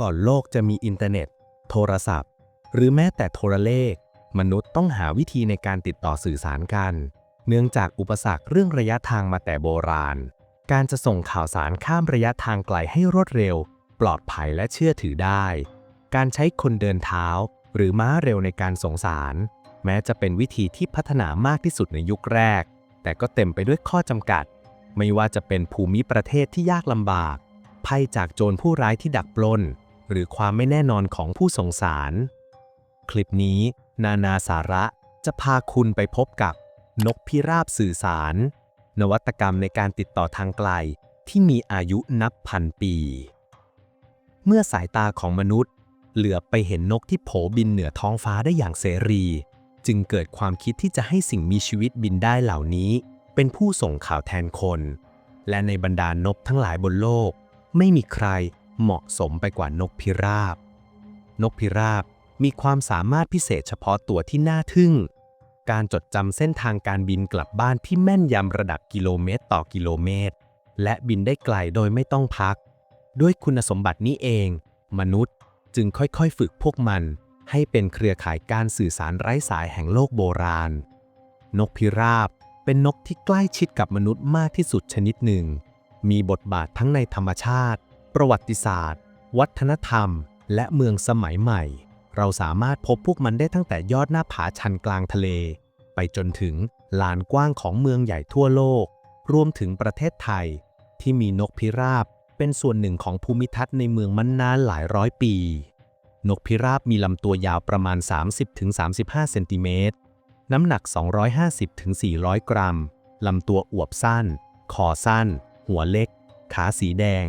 ก่อนโลกจะมีอินเทอร์เน็ต โทรศัพท์ หรือแม้แต่โทรเลข มนุษย์ต้องหาวิธีในการติดต่อสื่อสารกัน เนื่องจากอุปสรรคเรื่องระยะทางมาแต่โบราณ การจะส่งข่าวสารข้ามระยะทางไกลให้รวดเร็ว ปลอดภัยและเชื่อถือได้ การใช้คนเดินเท้า หรือม้าเร็วในการส่งสาร แม้จะเป็นวิธีที่พัฒนามากที่สุดในยุคแรก แต่ก็เต็มไปด้วยข้อจำกัด ไม่ว่าจะเป็นภูมิประเทศที่ยากลำบากภัยจากโจรผู้ร้ายที่ดักปล้น หรือความไม่แน่นอนของผู้ส่งสาร คลิปนี้ นานาสาระจะพาคุณไปพบกับนกพิราบสื่อสาร นวัตกรรมในการติดต่อทางไกลที่มีอายุนับพันปี เมื่อสายตาของมนุษย์ เหลือบไปเห็นนกที่โผบินเหนือท้องฟ้าได้อย่างเสรี จึงเกิดความคิดที่จะให้สิ่งมีชีวิตบินได้เหล่านี้ เป็นผู้ส่งข่าวแทนคน และในบรรดานกทั้งหลายบนโลก ไม่มีใคร เหมาะสมไปกว่านกพิราบ นกพิราบมีความสามารถพิเศษเฉพาะตัวที่น่าทึ่ง การจดจำเส้นทางการบินกลับบ้านที่แม่นยำระดับกิโลเมตรต่อกิโลเมตร และบินได้ไกลโดยไม่ต้องพัก ด้วยคุณสมบัตินี้เอง มนุษย์จึงค่อยๆ ฝึกพวกมัน ให้เป็นเครือข่ายการสื่อสารไร้สายแห่งโลกโบราณ นกพิราบเป็นนกที่ใกล้ชิดกับมนุษย์มากที่สุดชนิดหนึ่ง มีบทบาททั้งในธรรมชาติ ประวัติศาสตร์ วัฒนธรรม และเมืองสมัยใหม่ เราสามารถพบพวกมันได้ตั้งแต่ยอดหน้าผาชันกลางทะเล ไปจนถึงลานกว้างของเมืองใหญ่ทั่วโลก รวมถึงประเทศไทย ที่มีนกพิราบ เป็นส่วนหนึ่งของภูมิทัศน์ในเมืองมันนานหลายร้อยปี นกพิราบมีลำตัวยาวประมาณ 30-35 เซนติเมตร น้ำหนัก 250-400 กรัมลำตัวอวบสั้น คอสั้น หัวเล็ก ขาสีแดง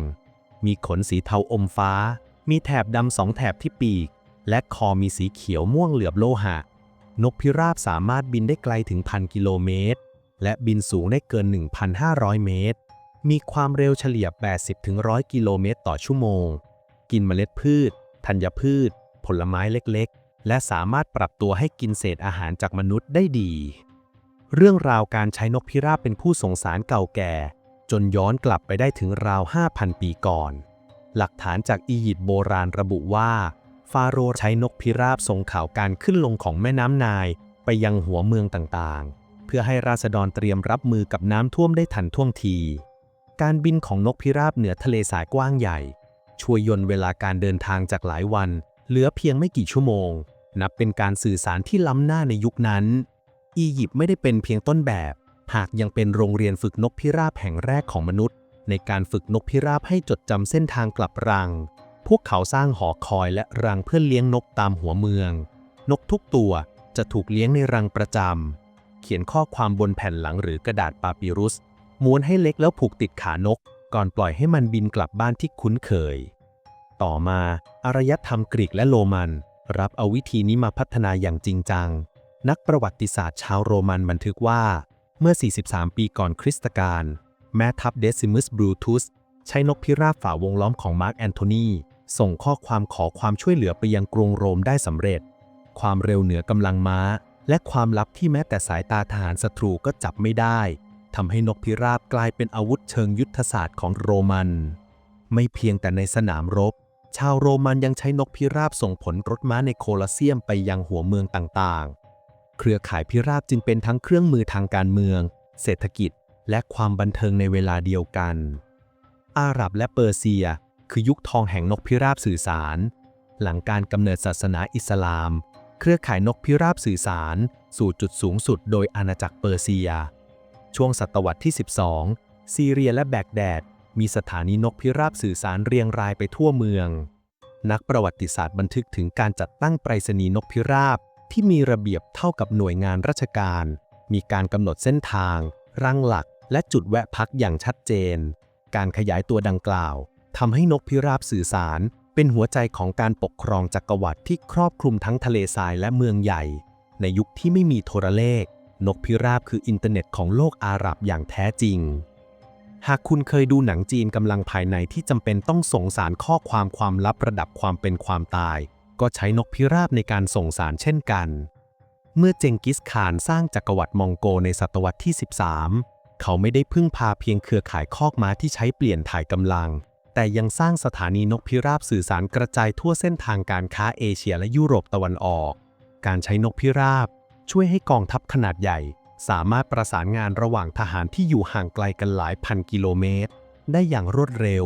มีขนสีเทาอมฟ้า มีแถบดำสองแถบที่ปีก และคอมีสีเขียวม่วงเหลือบโลหะ นกพิราบสามารถบินได้ไกลถึงพันกิโลเมตร และบินสูงได้เกิน 1,500 เมตร มีความเร็วเฉลี่ย 80-100 กิโลเมตรต่อชั่วโมง กินเมล็ดพืช ธัญพืช ผลไม้เล็กๆ และสามารถปรับตัวให้กินเศษอาหารจากมนุษย์ได้ดี เรื่องราวการใช้นกพิราบเป็นผู้สงสารเก่าแก่ จนย้อนกลับไปได้ถึงราว 5,000 ปีก่อน หลักฐานจากอียิปต์โบราณระบุว่า ฟาโรห์ใช้นกพิราบส่งข่าวการขึ้นลงของแม่น้ำนายไปยังหัวเมืองต่างๆ เพื่อให้ราษฎรเตรียมรับมือกับน้ำท่วมได้ทันท่วงที การบินของนกพิราบเหนือทะเลสายกว้างใหญ่ ช่วยย่นเวลาการเดินทางจากหลายวัน เหลือเพียงไม่กี่ชั่วโมง นับเป็นการสื่อสารที่ล้ำหน้าในยุคนั้น อียิปต์ไม่ได้เป็นเพียงต้นแบบ หากยังเป็นโรงเรียนฝึกนกพิราบแห่งแรกของมนุษย์ ในการฝึกนกพิราบให้จดจำเส้นทางกลับรัง พวกเขาสร้างหอคอยและรังเพื่อเลี้ยงนกตามหัวเมือง นกทุกตัวจะถูกเลี้ยงในรังประจำ เขียนข้อความบนแผ่นหลังหรือกระดาษปาปิรุส ม้วนให้เล็กแล้วผูกติดขานก ก่อนปล่อยให้มันบินกลับบ้านที่คุ้นเคย ต่อมาอารยธรรมกรีกและโรมัน รับเอาวิธีนี้มาพัฒนาอย่างจริงจัง นักประวัติศาสตร์ชาวโรมันบันทึกว่า เมื่อ 43 ปีก่อนคริสตกาลแม่ทัพเดซิมุสบรูทุสใช้นกพิราบฝ่าวงล้อมของมาร์กแอนโทนี ส่งข้อความขอความช่วยเหลือไปยังกรุงโรมได้สำเร็จ ความเร็วเหนือกำลังม้า และความลับที่แม้แต่สายตาทหารศัตรูก็จับไม่ได้ทำให้นกพิราบกลายเป็นอาวุธเชิงยุทธศาสตร์ของโรมัน ไม่เพียงแต่ในสนามรบ ชาวโรมันยังใช้นกพิราบส่งผลรถม้าในโคลอเซียมไปยังหัวเมืองต่าง เครือข่ายพิราบจึงเป็นทั้งเครื่องมือทางการเมือง เศรษฐกิจ และความบันเทิงในเวลาเดียวกัน อาหรับและเปอร์เซีย คือยุคทองแห่งนกพิราบสื่อสาร หลังการกำเนิดศาสนาอิสลาม เครือข่ายนกพิราบสื่อสาร สู่จุดสูงสุดโดยอาณาจักรเปอร์เซีย ช่วงศตวรรษที่ 12 ซีเรียและแบกแดด มีสถานีนกพิราบสื่อสารเรียงรายไปทั่วเมือง นักประวัติศาสตร์บันทึกถึงการจัดตั้งไปรษณีย์นกพิราบ ที่มีระเบียบเท่ากับหน่วยงานราชการ มีการกำหนดเส้นทาง รังหลัก และจุดแวะพักอย่างชัดเจน การขยายตัวดังกล่าวทำให้นกพิราบสื่อสาร เป็นหัวใจของการปกครองจักรวรรดิที่ครอบคลุมทั้งทะเลทรายและเมืองใหญ่ ในยุคที่ไม่มีโทรเลข นกพิราบคืออินเทอร์เน็ตของโลกอาหรับอย่างแท้จริง หากคุณเคยดูหนังจีนกำลังภายในที่จำเป็นต้องส่งสารข้อความความลับระดับความเป็นความตาย ก็ใช้นกพิราบในการส่งสารเช่นกัน เมื่อเจงกิสข่านสร้างจักรวรรดิมองโกในศตวรรษที่ 13 เขาไม่ได้พึ่งพาเพียงเครือข่ายคอกม้าที่ใช้เปลี่ยนถ่ายกำลังแแต่ยังสร้างสถานีนกพิราบสื่อสารกระจายทั่วเส้นทางการค้าเอเชียและยุโรปตะวันออก การใช้นกพิราบ ช่วยให้กองทัพขนาดใหญ่ สามารถประสานงานระหว่างทหารที่อยู่ห่างไกลกันหลายพันกิโลเมตร ได้อย่างรวดเร็ว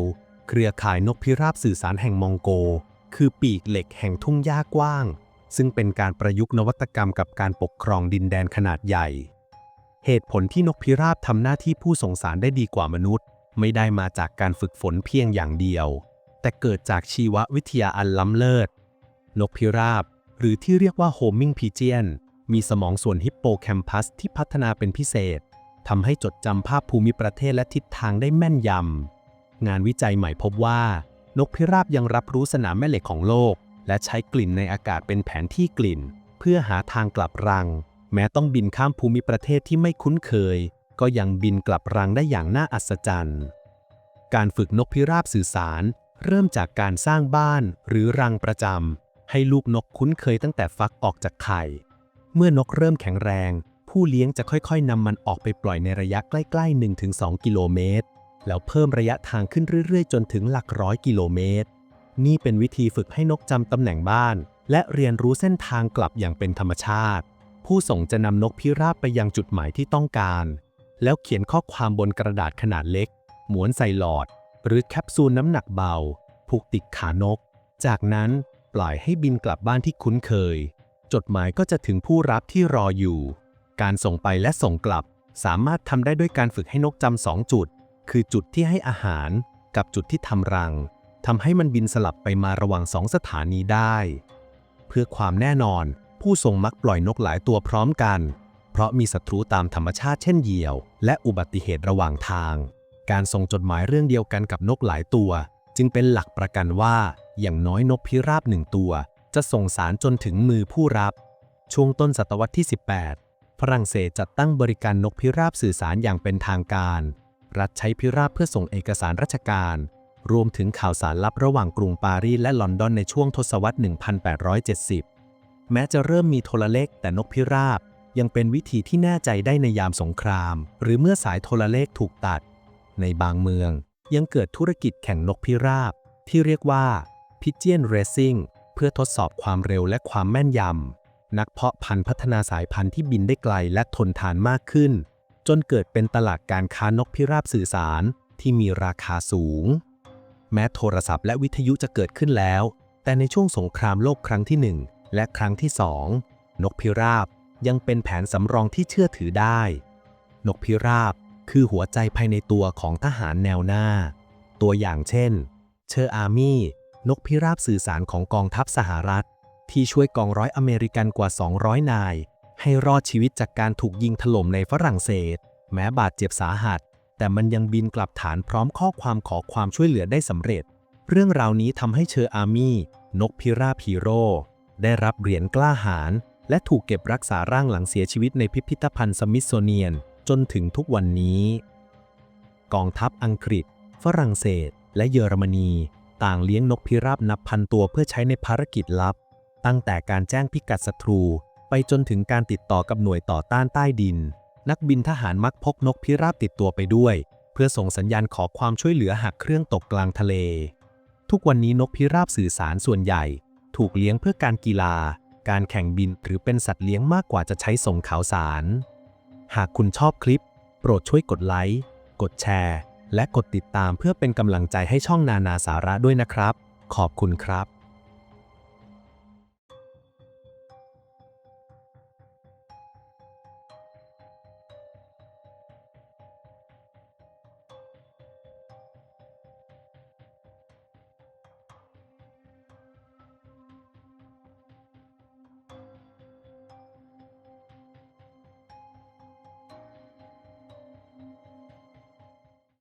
เครือข่ายนกพิราบสื่อสารแห่งมองโก คือปีกเหล็กแห่งทุ่งหญ้ากว้าง ซึ่งเป็นการประยุกต์นวัตกรรมกับการปกครองดินแดนขนาดใหญ่ เหตุผลที่นกพิราบทำหน้าที่ผู้ส่งสารได้ดีกว่ามนุษย์ ไม่ได้มาจากการฝึกฝนเพียงอย่างเดียว แต่เกิดจากชีววิทยาอันล้ำเลิศ นกพิราบ หรือที่เรียกว่าโฮมิงพีเจียนมีสมองส่วนฮิปโปแคมปัสที่พัฒนาเป็นพิเศษทำให้จดจำภาพภูมิประเทศและทิศทางได้แม่นยำงานวิจัยใหม่พบว่า นกพิราบยังรับรู้สนามแม่เหล็กของโลก และใช้กลิ่นในอากาศเป็นแผนที่กลิ่น เพื่อหาทางกลับรัง แม้ต้องบินข้ามภูมิประเทศที่ไม่คุ้นเคย ก็ยังบินกลับรังได้อย่างน่าอัศจรรย์ การฝึกนกพิราบสื่อสาร เริ่มจากการสร้างบ้านหรือรังประจำให้ลูกนกคุ้นเคยตั้งแต่ฟักออกจากไข่ เมื่อนกเริ่มแข็งแรง ผู้เลี้ยงจะค่อยๆนำมันออกไปปล่อยในระยะใกล้ๆ 1-2 กิโลเมตร แล้วเพิ่มระยะทางขึ้นเรื่อยๆ จนถึงหลักร้อยกิโลเมตร นี่เป็นวิธีฝึกให้นกจำตำแหน่งบ้าน และเรียนรู้เส้นทางกลับอย่างเป็นธรรมชาติ ผู้ส่งจะนำนกพิราบไปยังจุดหมายที่ต้องการ แล้วเขียนข้อความบนกระดาษขนาดเล็ก หมวนใส่หลอด หรือแคปซูลน้ำหนักเบา ผูกติดขานก จากนั้นปล่อยให้บินกลับบ้านที่คุ้นเคย จดหมายก็จะถึงผู้รับที่รออยู่ การส่งไปและส่งกลับ สามารถทำได้ด้วยการฝึกให้นกจำสองจุด คือจุดที่ให้อาหารกับจุดที่ทำรังทำให้มันบินสลับไปมาระหว่างสองสถานีได้ เพื่อความแน่นอนผู้ส่งมักปล่อยนกหลายตัวพร้อมกัน เพราะมีศัตรูตามธรรมชาติเช่นเหยี่ยว และอุบัติเหตุระหว่างทาง การส่งจดหมายเรื่องเดียวกันกับนกหลายตัว จึงเป็นหลักประกันว่าอย่างน้อยนกพิราบหนึ่งตัว จะส่งสารจนถึงมือผู้รับ ช่วงต้นศตวรรษที่ 18 ฝรั่งเศสจัดตั้งบริการนกพิราบสื่อสารอย่างเป็นทางการ รัฐใช้พิราบเพื่อส่งเอกสารราชการ รวมถึงข่าวสารลับระหว่างกรุงปารีสและลอนดอนในช่วงทศวรรษ 1870 แม้จะเริ่มมีโทรเลขแต่นกพิราบยังเป็นวิธีที่แน่ใจได้ในยามสงคราม หรือเมื่อสายโทรเลขถูกตัด ในบางเมือง ยังเกิดธุรกิจแข่งนกพิราบ ที่เรียกว่า Pigeon Racing เพื่อทดสอบความเร็วและความแม่นยำนักเพาะพันธุ์พัฒนาสายพันธุ์ที่บินได้ไกลและทนทานมากขึ้น จนเกิดเป็นตลาดการค้านกพิราบสื่อสารที่มีราคาสูง แม้โทรศัพท์และวิทยุจะเกิดขึ้นแล้ว แต่ในช่วงสงครามโลกครั้งที่ 1 และครั้งที่ 2 นกพิราบยังเป็นแผนสำรองที่เชื่อถือได้ นกพิราบคือหัวใจภายในตัวของทหารแนวหน้า ตัวอย่างเช่น เชอร์อาร์มี่ นกพิราบสื่อสารของกองทัพสหรัฐ ที่ช่วยกองร้อยอเมริกันกว่า 200 นาย ให้รอดชีวิตจากการถูกยิงถล่มในฝรั่งเศส แม้บาดเจ็บสาหัส แต่มันยังบินกลับฐานพร้อมข้อความขอความช่วยเหลือได้สำเร็จ เรื่องราวนี้ทำให้เชอร์อาร์มี่ นกพิราบฮีโร่ได้รับเหรียญกล้าหาญและถูกเก็บรักษาร่างหลังเสียชีวิตในพิพิธภัณฑ์สมิธโซเนียน จนถึงทุกวันนี้ กองทัพอังกฤษ ฝรั่งเศส และเยอรมนี ต่างเลี้ยงนกพิราบนับพันตัวเพื่อใช้ในภารกิจลับ ตั้งแต่การแจ้งพิกัดศัตรู ไปจนถึงการติดต่อกับหน่วยต่อต้านใต้ดิน นักบินทหารมักพกนกพิราบติดตัวไปด้วย เพื่อส่งสัญญาณขอความช่วยเหลือหากเครื่องตกกลางทะเล ทุกวันนี้นกพิราบสื่อสารส่วนใหญ่ ถูกเลี้ยงเพื่อการกีฬา การแข่งบินหรือเป็นสัตว์เลี้ยงมากกว่าจะใช้ส่งข่าวสาร หากคุณชอบคลิป โปรดช่วยกดไลค์กดแชร์ และกดติดตามเพื่อเป็นกำลังใจให้ช่องนานาสาระด้วยนะครับ ขอบคุณครับ